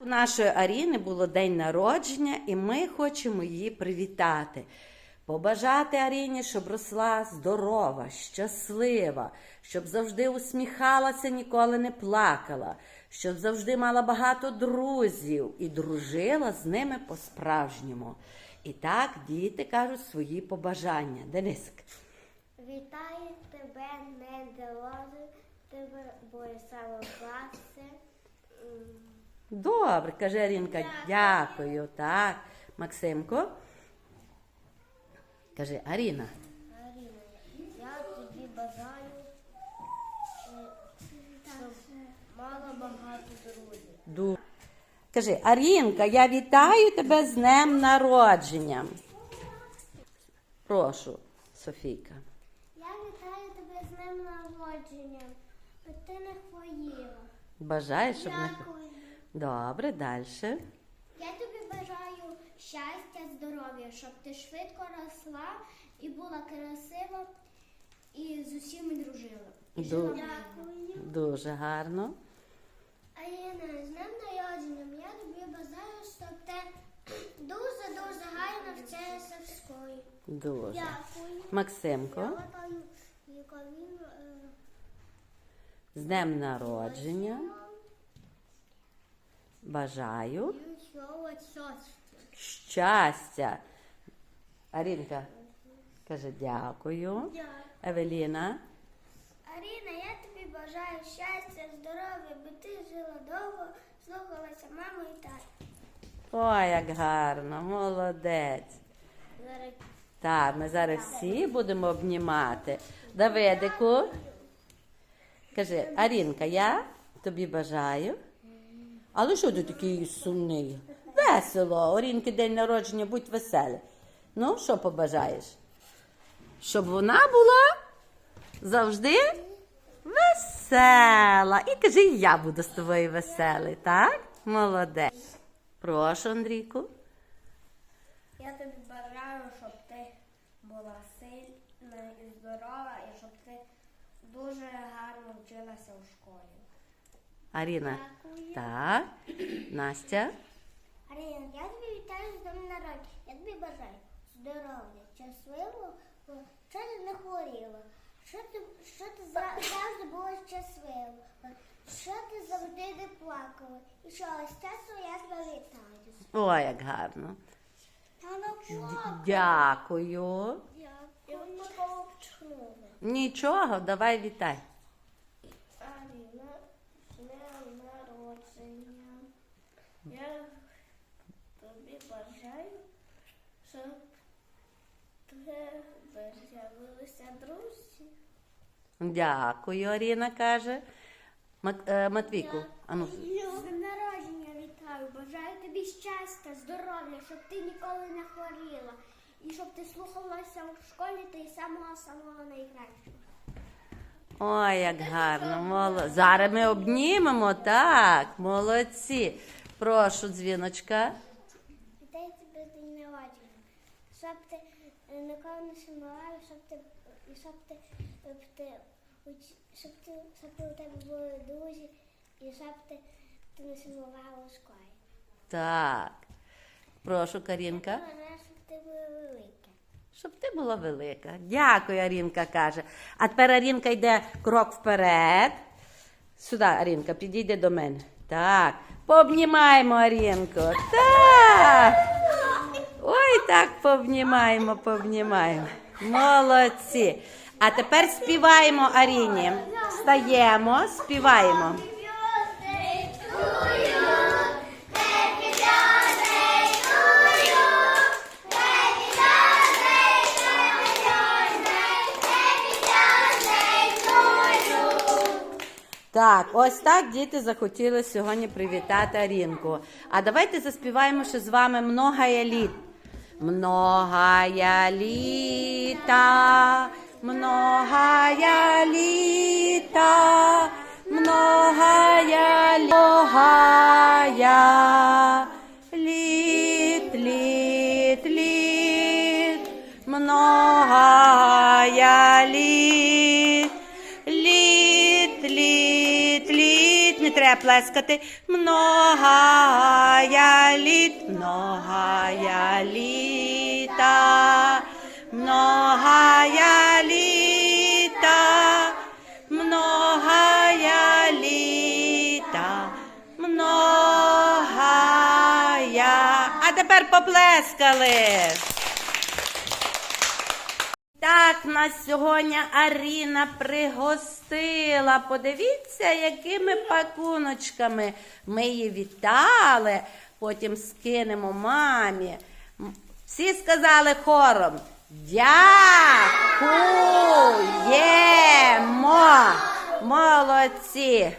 У нашої Аріни було день народження, і ми хочемо її привітати. Побажати Аріні, щоб росла здорова, щаслива, щоб завжди усміхалася, ніколи не плакала, щоб завжди мала багато друзів і дружила з ними по-справжньому. І так діти кажуть свої побажання. Дениск. Вітаю тебе, не дороги, тебе Борисава класи. Добре, каже Арінка, дякую. Так. Максимко. Каже Аріна. Аріна, я тобі бажаю, щоб мала багато друзів. Ду. Кажи, Арінка, я вітаю тебе з днем народження. Прошу, Софійка. Я вітаю тебе з днем народження, ти не хворіла. Бажаєш, щоб не. Дякую. Добре, далі. Я тобі бажаю щастя, здоров'я, щоб ти швидко росла і була красива і з усіми дружила. І Ду- жила Дякую. Дуже гарно. Аліна, з днем народженням я тобі бажаю, щоб ти дуже-дуже гарно вчилася в школі. Дуже. Дякую. Максимко, він е, з днем народження. Бажаю щастя. Арінка каже дякую. Евеліна. Аріна, я тобі бажаю щастя, здоров'я, бо ти жила довго, слухалася маму і тата. Ой, як гарно, молодець. Зараз Так, ми зараз всі будемо обнімати. Давидику. Кажи, Арінка, я тобі бажаю. Але що ти такий сумний? Весело. Орінки день народження, будь веселий. Ну, що побажаєш? Щоб вона була завжди весела. І кажи, я буду з тобою веселий, так? Молодець. Прошу, Андрійку. Я тобі бажаю, щоб ти була сильна і здорова, і щоб ти дуже гарно вчилася у школі. Аріна. Дякую. Так. Настя. Аріна, я тобі вітаю з днем народження. Я тобі бажаю здоров'я, щасливого, що ти не хворіла, що ти, що ти за- завжди була щаслива, що ти завжди не плакала. І що ось часу я тебе вітаю. Ой, як гарно. Ну Дякую. Дякую. Нічого, давай вітай. Аріна, з днем народження. Я тобі бажаю, щоб тебе з'явилися друзі. Дякую, Аріна каже. Е, Матвійку. Ану. З днем народження вітаю. Бажаю тобі щастя, здоров'я, щоб ти ніколи не хворіла. І щоб ти слухалася в школі ти самого самого найкращого. Ой, як гарно. Моло... Зараз ми обнімемо, так. Молодці. Прошу, дзвіночка. Вітаю тебе з день народження. Щоб ти е, ніколи не сумував, щоб ти щоб ти, щоб ти щоб ти щоб у тебе були друзі, і щоб ти, ти не сумувала у школі. Так. Прошу, Карінка. Щоб ти була велика. Щоб ти була велика. Дякую, Арінка каже. А тепер Арінка йде крок вперед. Сюди, Арінка, підійди до мене. Так. Пообнімаємо Арінку. Так. Ой, так пообнімаємо, пообнімаємо. Молодці. А тепер співаємо Аріні. Встаємо, співаємо. Так, ось так діти захотіли сьогодні привітати Арінку. А давайте заспіваємо ще з вами многая літ. Многая літа, многая літа, многая, многая літ, літ, літ, многая літ. Літ, літ, літ, не треба. плескати. Многая літ, многая літа, Тепер поплескали. Так нас сьогодні Аріна пригостила. Подивіться, якими пакуночками ми її вітали. Потім скинемо мамі. Всі сказали хором. Дякуємо. Молодці.